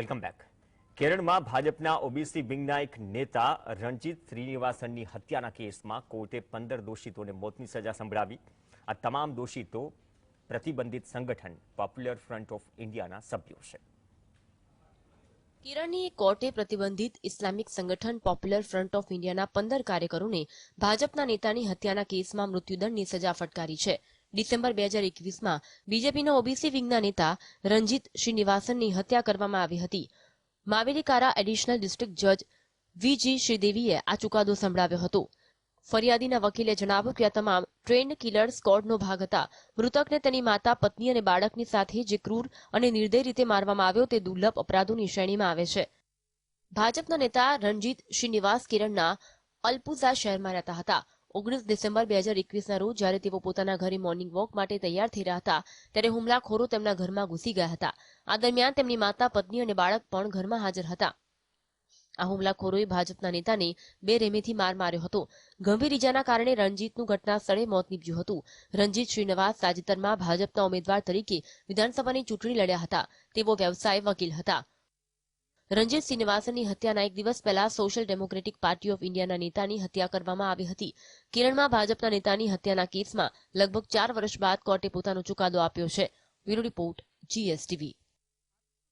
Welcome back. કેરળમાં ભાજપના OBC વિંગના એક નેતા રણજીત શ્રીનિવાસનની હત્યાના કેસમાં કોર્ટે પંદર દોષિતોને મોતની સજા સંભળાવી. આ તમામ દોષિતો પ્રતિબંધિત સંગઠન પોપ્યુલર ફ્રન્ટ ઓફ ઇન્ડિયાના સભ્યો છે. કેરળની કોર્ટે પ્રતિબંધિત ઇસ્લામિક સંગઠન પોપ્યુલર ફ્રન્ટ ઓફ ઇન્ડિયાના પંદર કાર્યકરોને ભાજપના નેતાની હત્યાના કેસમાં મૃત્યુદંડની સજા ફટકારી છે. ડિસેમ્બર બે હજાર એકવીસમાં બીજેપીના ઓબીસી વિંગના નેતા રંજીત શ્રીનિવાસનની હત્યા કરવામાં આવી હતી. માવેલીકારા એડિશનલ ડિસ્ટ્રિક્ટ જજ વીજી શ્રીદેવીએ આ ચુકાદો સંભળાવ્યો હતો. ફરિયાદીના વકીલે જણાવ્યું કે આ તમામ ટ્રેન્ડ કિલર સ્કોડનો ભાગ હતા. મૃતકને તેની માતા, પત્ની અને બાળકની સાથે જે ક્રૂર અને નિર્દય રીતે મારવામાં આવ્યો તે દુર્લભ અપરાધોની શ્રેણીમાં આવે છે. ભાજપના નેતા રણજીત શ્રીનિવાસ કિરણના અલ્પુઝા શહેરમાં રહેતા હતા. ઓગણીસ ડિસેમ્બર બે હજાર એકવીસના રોજ જ્યારે તેઓ પોતાના ઘરે મોર્નિંગ વોક માટે તૈયાર થઈ રહ્યા હતા, ત્યારે હુમલાખોરો તેમના ઘરમાં ઘૂસી ગયા હતા. આ દરમિયાન તેમની માતા, પત્ની અને બાળક પણ ઘરમાં હાજર હતા. આ હુમલાખોરોએ ભાજપના નેતાને બે રેમેથી માર માર્યો હતો. ગંભીર ઇજાના કારણે રણજીતનું ઘટના સ્થળે મોત નીપજ્યું હતું. રણજીત શ્રીનિવાસ તાજેતરમાં ભાજપના ઉમેદવાર તરીકે વિધાનસભાની ચૂંટણી લડ્યા હતા. તેઓ વ્યવસાય વકીલ હતા. રંજીત શ્રીનિવાસનની હત્યાના એક દિવસ પહેલા સોશિયલ ડેમોક્રેટિક પાર્ટી ઓફ ઇન્ડિયાના નેતાની હત્યા કરવામાં આવી હતી. કેરળમાં ભાજપના નેતાની હત્યાના કેસમાં લગભગ ચાર વર્ષ બાદ કોર્ટે પોતાનો ચુકાદો આપ્યો છે. Bureau report, GSTV.